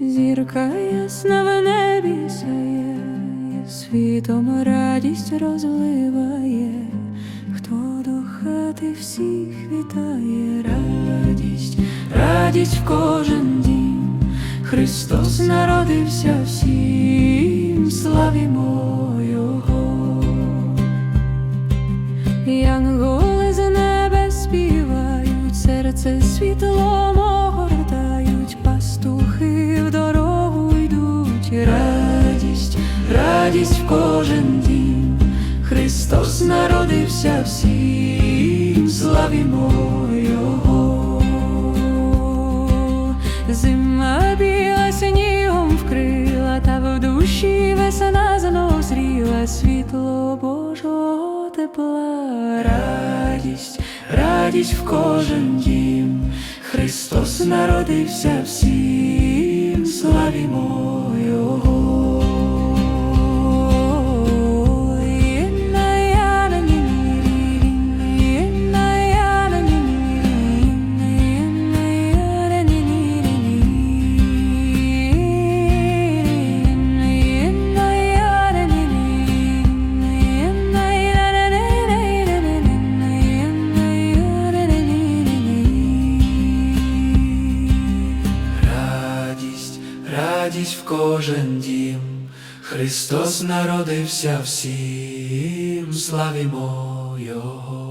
Зірка ясна в небі сяє, світом радість розливає, хто до хати всіх вітає, радість, радість в кожен дім, Христос народився всім, славімо Його. Радість в кожен дім, Христос народився всім, славімо Його. Зима біла снігом вкрила, та в душі весна знов зріла, світло Божого тепла, радість, радість в кожен дім, Христос народився всім, славімо Радість, в кожен дім, Христос народився всім, славімо Його.